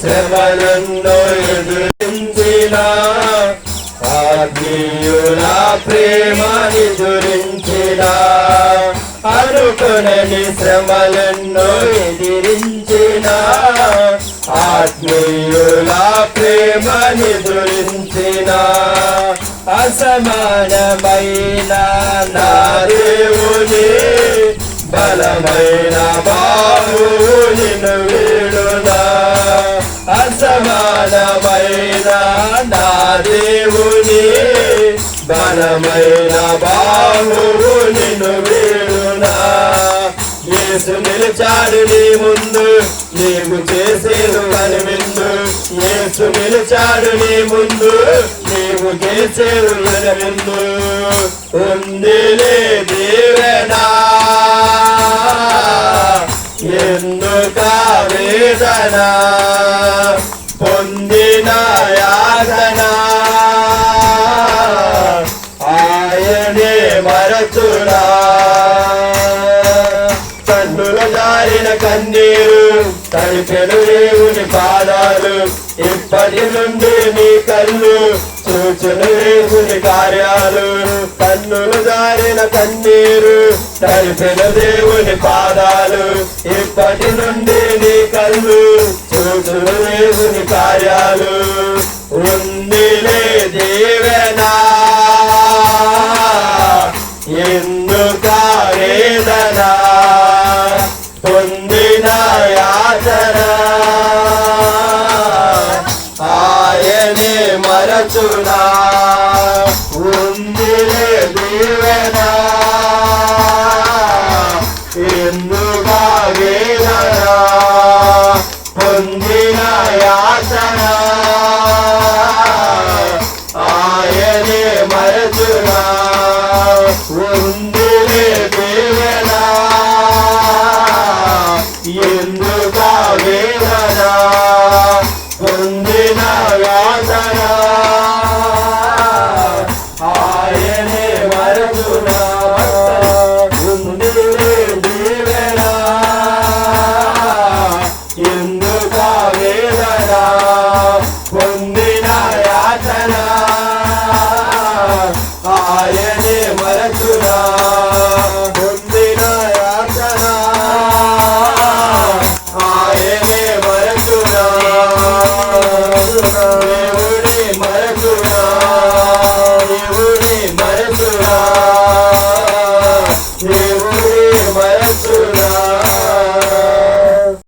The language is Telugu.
శ్రమలను ప్రేమని దురించిన అనుకునని శ్రమలను ఎదిరించిన ఆత్మీయుల ప్రేమని దురించిన అసమానమైన నా దేవుని బలమైన బాహునిను దేవుని బలమైన బాహువు నిన్ను వీడునా. యేసు నిలిచాడు నీ ముందు నీకు చేసేను కనివిందు యేసు నిలిచాడు నీ ముందు నీకు చేసేను కనివిందు ఉందిలే దేవనా. ఎందుక వేదన? పొందిన యాదనా ఆయనే మరచునా. కన్నుల జారిన కన్నీరు తడిపెను దేవుని పాదాలు. ఇప్పటి నుండి నీ కళ్ళు చూచును దేవుని కార్యాలు. కన్నులు జారిన కన్నీరు తడిపెను దేవుని పాదాలు. ఇప్పటి నుండి నీ కళ్ళు ఆయనే మరచునా ఉందిలే దీవెన ఎందుక వేదన పొందిన యాతన ఆయనే word